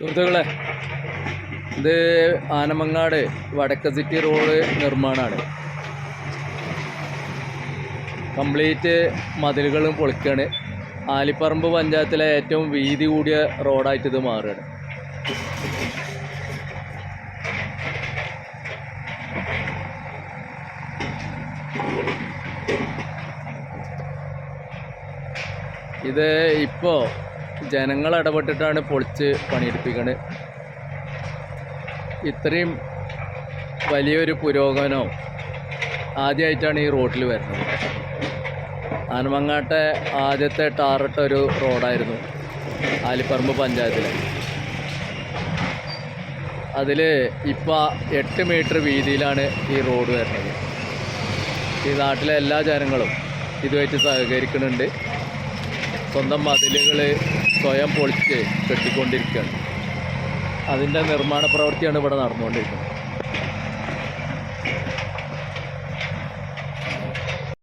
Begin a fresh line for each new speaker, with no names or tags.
സുഹൃത്തുക്കളെ ഇത് ആനമങ്ങാട് വടക്ക സിറ്റി റോഡ് നിർമ്മാണമാണ് കംപ്ലീറ്റ് മതിലുകളും പൊളിക്കുകയാണ് ആലിപ്പറമ്പ് പഞ്ചായത്തിലെ ഏറ്റവും വീതി കൂടിയ റോഡായിട്ട് ഇത് മാറുകയാണ്. ഇത് ഇപ്പോൾ ജനങ്ങൾ ഇടപെട്ടിട്ടാണ് പൊളിച്ച് പണിയെടുപ്പിക്കുന്നത് ഇത്രയും വലിയൊരു പുരോഗമനം ആദ്യമായിട്ടാണ് ഈ റോഡിൽ വരുന്നത്. ആനമങ്ങാട്ടെ ആദ്യത്തെ ടാറിട്ട ഒരു റോഡായിരുന്നു ആലിപ്പറമ്പ് പഞ്ചായത്തിൽ അതിൽ ഇപ്പോൾ എട്ട് മീറ്റർ വീതിയിലാണ് ഈ റോഡ് വരുന്നത്. ഈ നാട്ടിലെ എല്ലാ ജനങ്ങളും ഇതുമായിട്ട് സഹകരിക്കുന്നുണ്ട്. സ്വന്തം മതിലുകൾ സ്വയം പൊളിച്ച് കെട്ടിക്കൊണ്ടിരിക്കുകയാണ്. അതിന്റെ നിർമ്മാണ പ്രവൃത്തിയാണ് ഇവിടെ നടന്നുകൊണ്ടിരിക്കുന്നത്.